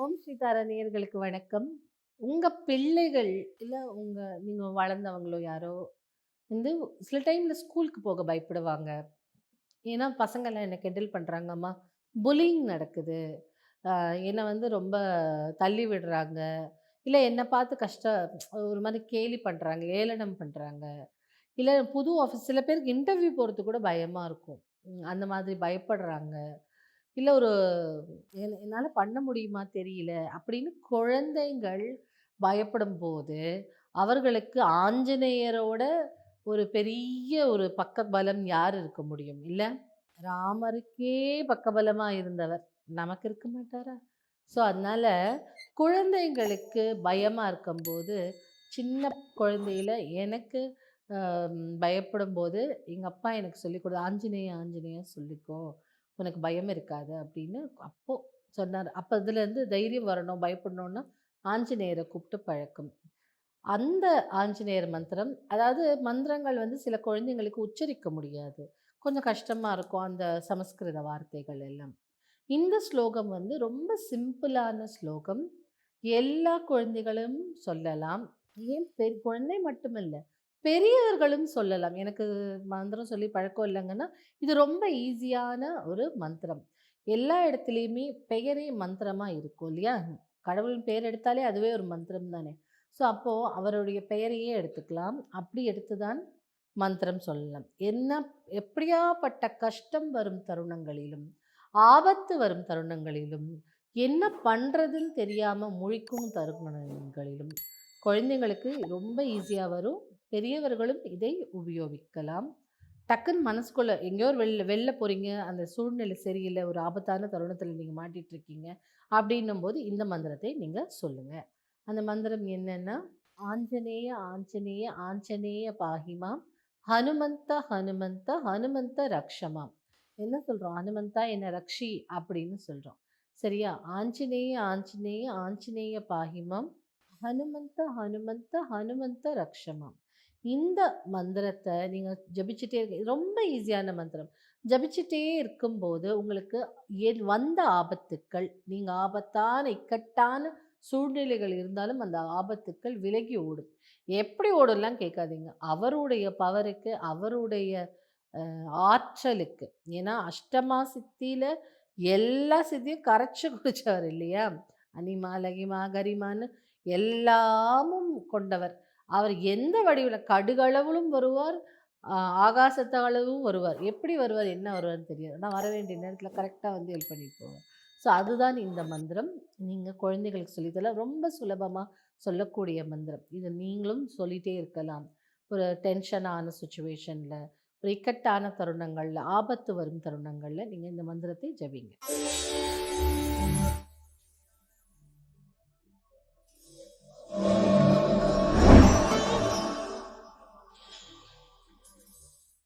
ஓம் சீதாரா நேயர்களுக்கு வணக்கம். உங்கள் பிள்ளைகள் இல்லை உங்கள் நீங்கள் வளர்ந்தவங்களோ யாரோ வந்து சில டைமில் ஸ்கூலுக்கு போக பயப்படுவாங்க. ஏன்னா பசங்கள்லாம் என்னை கெண்டில் பண்ணுறாங்கம்மா புலிங் புல்லிங் நடக்குது. என்னை வந்து ரொம்ப தள்ளி விடுறாங்க. இல்லை என்னை பார்த்து கஷ்ட ஒரு மாதிரி கேலி பண்ணுறாங்க ஏளனம் பண்ணுறாங்க இல்லை புது ஆஃபீஸ் சில பேருக்கு இன்டர்வியூ போகிறது கூட பயமாக இருக்கும். அந்த மாதிரி பயப்படுறாங்க. இல்லை ஒரு என்னால் பண்ண முடியுமா தெரியல அப்படின்னு குழந்தைகள் பயப்படும் போது அவர்களுக்கு ஆஞ்சநேயரோட ஒரு பெரிய ஒரு பக்கபலம் யார் இருக்க முடியும்? இல்லை ராமருக்கே பக்கபலமாக இருந்தவர் நமக்கு இருக்க மாட்டாரா? ஸோ அதனால் குழந்தைங்களுக்கு பயமாக இருக்கும்போது சின்ன குழந்தையில் எனக்கு பயப்படும் போது எங்கள் அப்பா எனக்கு சொல்லிக் கொடு ஆஞ்சநேய ஆஞ்சநேயா சொல்லிக்கோ. உனக்கு பயம் இருக்காது அப்படின்னு அப்போது சொன்னார். அப்போ இதுலேருந்து தைரியம் வரணும் பயப்படணும்னா ஆஞ்சநேயரை கூப்பிட்டு பழக்கம். அந்த ஆஞ்சநேயர் மந்திரம் அதாவது மந்திரங்கள் வந்து சில குழந்தைங்களுக்கு உச்சரிக்க முடியாது. கொஞ்சம் கஷ்டமாக இருக்கும் அந்த சமஸ்கிருத வார்த்தைகள் எல்லாம். இந்த ஸ்லோகம் வந்து ரொம்ப சிம்பிளான ஸ்லோகம். எல்லா குழந்தைகளும் சொல்லலாம். ஏன்? பெரிய குழந்தை மட்டுமில்லை. பெரியவர்களும் சொல்லலாம். எனக்கு மந்திரம் சொல்லி பழக்கம் இல்லைங்கன்னா இது ரொம்ப ஈஸியான ஒரு மந்திரம். எல்லா இடத்துலையுமே பெயரே மந்திரமாக இருக்கும் இல்லையா? கடவுளின் பெயர் எடுத்தாலே அதுவே ஒரு மந்திரம் தானே. ஸோ அப்போது அவருடைய பெயரையே எடுத்துக்கலாம். அப்படி எடுத்து தான் மந்திரம் சொல்லலாம். என்ன எப்படியாப்பட்ட கஷ்டம் வரும் தருணங்களிலும் ஆபத்து வரும் தருணங்களிலும் என்ன பண்ணுறதுன்னு தெரியாமல் முழிக்கும் தருணங்களிலும் குழந்தைங்களுக்கு ரொம்ப ஈஸியாக வரும். பெரியவர்களும் இதை உபயோகிக்கலாம். டக்குன்னு மனசுக்குள்ள எங்கேயோ ஒரு வெளில வெளில போகிறீங்க அந்த சூழ்நிலை சரியில்லை ஒரு ஆபத்தான தருணத்தில் நீங்கள் மாட்டிட்டு இருக்கீங்க அப்படின்னும் போது இந்த மந்திரத்தை நீங்கள் சொல்லுங்கள் அந்த மந்திரம் என்னன்னா ஆஞ்சநேய ஆஞ்சநேய ஆஞ்சநேய பாகிமாம் ஹனுமந்த ஹனுமந்த ஹனுமந்த ரக்ஷமாம். என்ன சொல்கிறோம் ஹனுமந்தா என்ன ரக்ஷி அப்படின்னு சொல்கிறோம் சரியா? ஆஞ்சநேய ஆஞ்சநேய ஆஞ்சநேய பாகிமாம் ஹனுமந்த ஹனுமந்த ஹனுமந்த ரக்ஷமாம். இந்த மந்திரத்தை நீங்கள் ஜபிச்சுட்டே இருக்க ரொம்ப ஈஸியான மந்திரம். ஜபிச்சுட்டே இருக்கும்போது உங்களுக்கு என் வந்த ஆபத்துக்கள் நீங்கள் ஆபத்தான இக்கட்டான சூழ்நிலைகள் இருந்தாலும் அந்த ஆபத்துக்கள் விலகி ஓடும். எப்படி ஓடலாம் கேட்காதீங்க. அவருடைய பவருக்கு அவருடைய ஆற்றலுக்கு. ஏன்னா அஷ்டமா சித்தியில் எல்லா சித்தியும் கரைச்சி குடித்தவர் இல்லையா? அனிமா லகிமா கரிமான்னு எல்லாமும் கொண்டவர். அவர் எந்த வடிவில் கடுகளவிலும் வருவார் ஆகாசத்த அளவும் வருவார். எப்படி வருவார் என்ன வருவார்னு தெரியாது. ஆனால் வர வேண்டிய நேரத்தில் கரெக்டாக வந்து ஹெல்ப் பண்ணிட்டு போவார் ஸோ அதுதான் இந்த மந்திரம். நீங்கள் குழந்தைகளுக்கு சொல்லித்தர ரொம்ப சுலபமாக சொல்லக்கூடிய மந்திரம். இது நீங்களும் சொல்லிகிட்டே இருக்கலாம். ஒரு டென்ஷனான சுச்சுவேஷனில் ஒரு இக்கட்டான தருணங்களில் ஆபத்து வரும் தருணங்களில் நீங்கள் இந்த மந்திரத்தை ஜபிங்க.